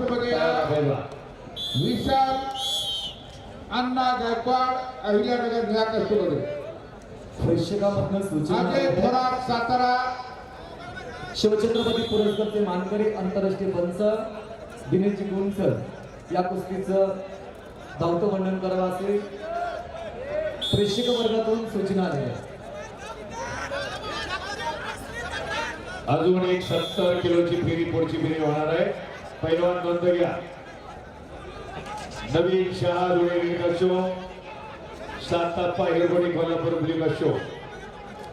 पाठीमागे तयार विशाल अण्णा गायकवाड अहिल्यानगर ह्या प्रेक्षकामधनं अजय थोरात सातारा शिवछत्रपती पुरस्कारचे मानकरी आंतरराष्ट्रीय पंच दिनेशजी गुणकर या कुस्तीचं धावतं वर्णन करावं असे प्रेक्षक वर्गातून सूचना आली अजून एक सत्तर किलोची फेरी पुढची फेरी होणार आहे. पैलवान नोंद घ्या. नवीन शहा धुळे लिंग शो. साताप्पा हिरगोडी कोल्हापूर लिंग शो.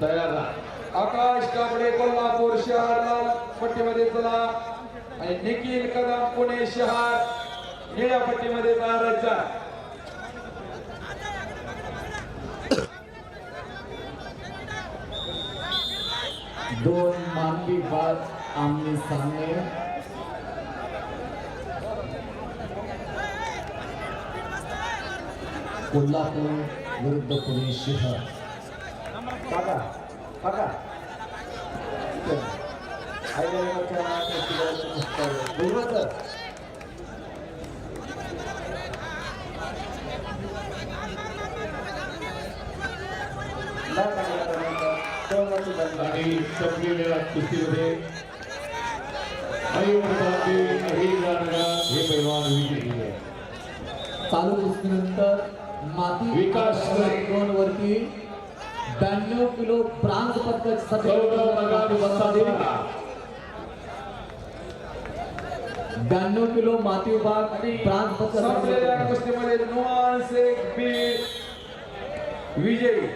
तयार राहा. आकाश कापडे कोल्हापूर शहर पट्टीमध्ये चला. आणि निखिल कदम पुणे शहर निळ्या पट्टीमध्ये तयारायचा दोन मानवी बाद आमने सामने. कोल्हापूर विरुद्ध पुणे शहर काका काका. आणि संपलेल्या कुस्तीमध्ये हे पैलवान विजयी चालू कुस्तीनंतर माती विकास दोन वरती ब्याण्णव किलो पगार वसावा. ब्याण्णव किलो माती विभाग आणि ब्रांज संपलेल्या पदकासाठी कुस्तीमध्ये विजयी.